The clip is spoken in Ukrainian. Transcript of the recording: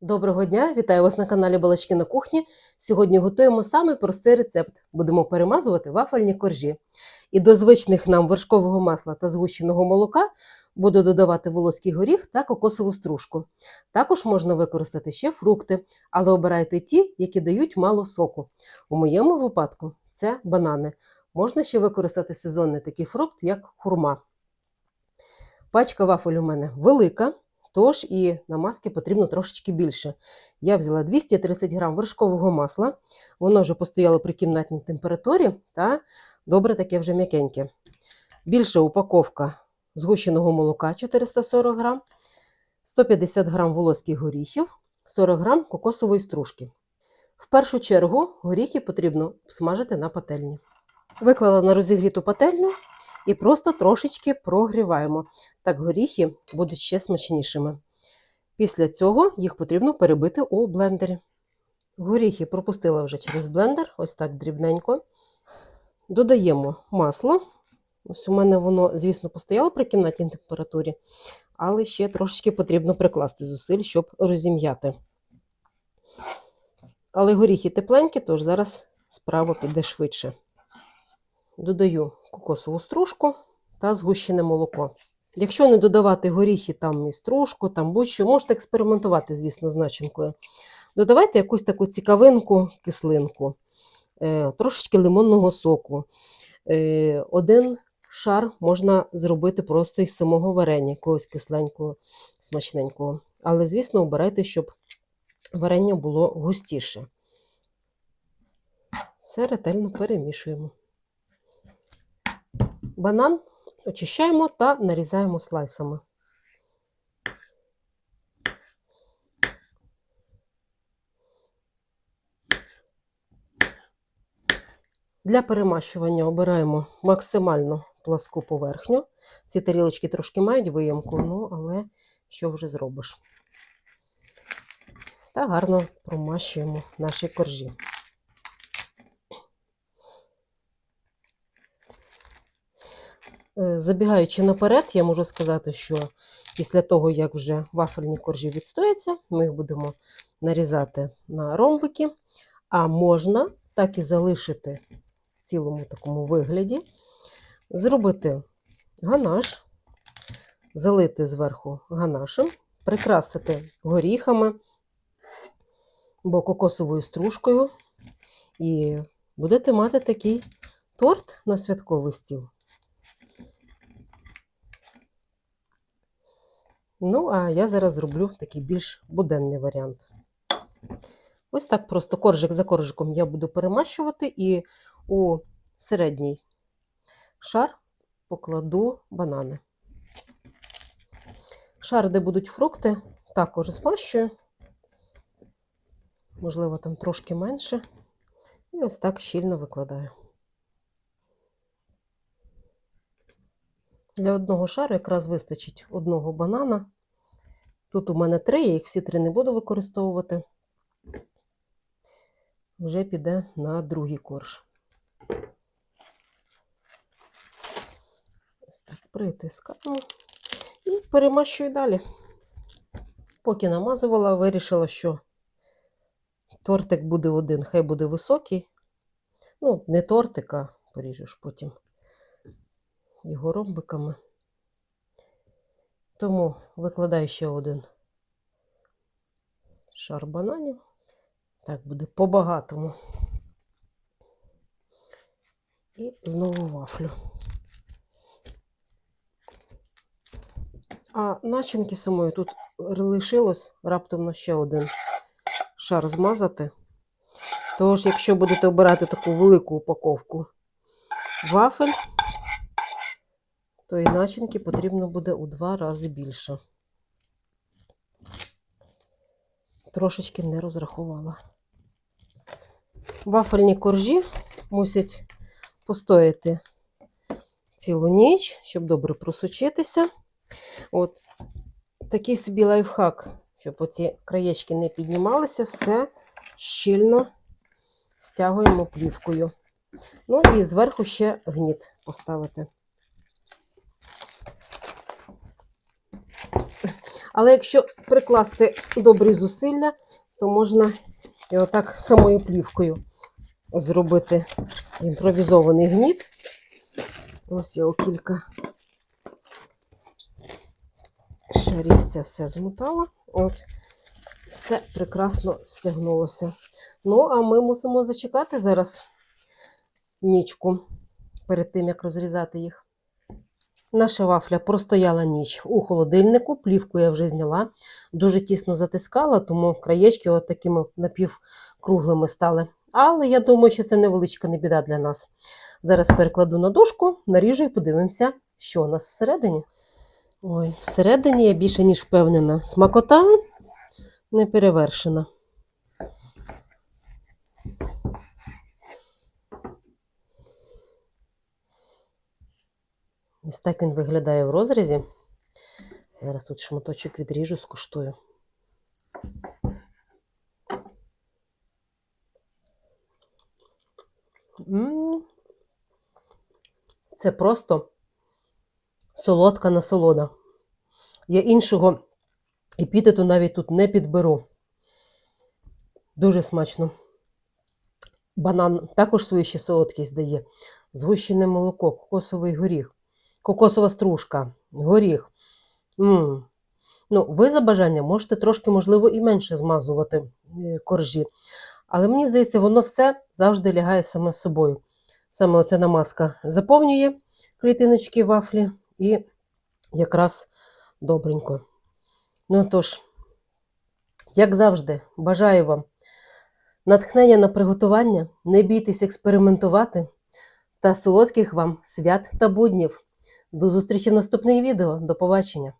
Доброго дня, вітаю вас на каналі Балачки на кухні. Сьогодні готуємо самий простий рецепт. Будемо перемазувати вафельні коржі. І до звичних нам вершкового масла та згущеного молока буду додавати волоський горіх та кокосову стружку. Також можна використати ще фрукти, але обирайте ті, які дають мало соку. У моєму випадку це банани. Можна ще використати сезонний такий фрукт, як хурма. Пачка вафель у мене велика. Тож і намазки потрібно трошечки більше. Я взяла 230 грам вершкового масла, воно вже постояло при кімнатній температурі та добре таке вже м'якеньке. Більша упаковка згущеного молока 440 грам, 150 грам волоських горіхів, 40 грам кокосової стружки. В першу чергу горіхи потрібно смажити на пательні. Виклала на розігріту пательню і просто трошечки прогріваємо. Так горіхи будуть ще смачнішими. Після цього їх потрібно перебити у блендері. Горіхи пропустила вже через блендер, ось так дрібненько. Додаємо масло. Ось у мене воно, звісно, постояло при кімнатній температурі, але ще трошечки потрібно прикласти зусиль, щоб розім'яти. Але горіхи тепленькі, тож зараз справа піде швидше. Додаю кокосову стружку та згущене молоко. Якщо не додавати горіхи, там і стружку, там будь-що, можете експериментувати, звісно, з начинкою. Додавайте якусь таку цікавинку, кислинку, е, трошечки лимонного соку. Е, один шар можна зробити просто із самого варення, якогось кисленького, смачненького. Але, звісно, обирайте, щоб варення було густіше. Все ретельно перемішуємо. Банан очищаємо та нарізаємо слайсами. Для перемащування обираємо максимально пласку поверхню. Ці тарілочки трошки мають виємку, ну, але що вже зробиш? Та гарно промащуємо наші коржі. Забігаючи наперед, я можу сказати, що після того, як вже вафельні коржі відстояться, ми їх будемо нарізати на ромбики, а можна так і залишити в цілому такому вигляді, зробити ганаш, залити зверху ганашем, прикрасити горіхами або кокосовою стружкою, і будете мати такий торт на святковий стіл. Ну, а я зараз зроблю такий більш буденний варіант. Ось так просто коржик за коржиком я буду перемащувати і у середній шар покладу банани. Шар, де будуть фрукти, також змащую. Можливо, там трошки менше. І ось так щільно викладаю. Для одного шару якраз вистачить одного банана. Тут у мене три, я їх всі три не буду використовувати. Вже піде на другий корж. Ось так притискаємо і перемащую далі. Поки намазувала, вирішила, що тортик буде один, хай буде високий. Ну, не тортик, а поріжу ж потім його ромбиками. Тому викладаю ще один шар бананів. Так буде по-багатому. І знову вафлю. А начинки самої тут лишилось раптом ще один шар змазати. Тож, якщо будете обирати таку велику упаковку вафель, то і начинки потрібно буде у два рази більше. Трошечки не розрахувала. Вафельні коржі мусять постояти цілу ніч, щоб добре просочитися. От такий собі лайфхак, щоб оці краєчки не піднімалися, все щільно стягуємо плівкою. Ну і зверху ще гніт поставити. Але якщо прикласти добрі зусилля, то можна і отак самою плівкою зробити імпровізований гніт. Ось його кілька шарів це все змотала. От, все прекрасно стягнулося. Ну, а ми мусимо зачекати зараз нічку перед тим, як розрізати їх. Наша вафля простояла ніч у холодильнику, плівку я вже зняла, дуже тісно затискала, тому краєчки от такими напівкруглими стали. Але я думаю, що це невеличка не біда для нас. Зараз перекладу на дошку, наріжу і подивимося, що у нас всередині. Ой, всередині я більше ніж впевнена. Смакота не перевершена. Ось так він виглядає в розрізі. Зараз тут шматочок відріжу, скуштую. Це просто солодка насолода. Я іншого епітету навіть тут не підберу. Дуже смачно. Банан також свою ще солодкість дає. Згущене молоко, кокосовий горіх, кокосова стружка, горіх. м Ну, ви за бажанням можете трошки, можливо, і менше змазувати е, коржі. Але мені здається, воно все завжди лягає саме собою. Саме оця намазка заповнює клітиночки вафлі і якраз добренько. Ну тож, як завжди, бажаю вам натхнення на приготування, не бійтесь експериментувати та солодких вам свят та буднів. До зустрічі в наступних відео. До побачення!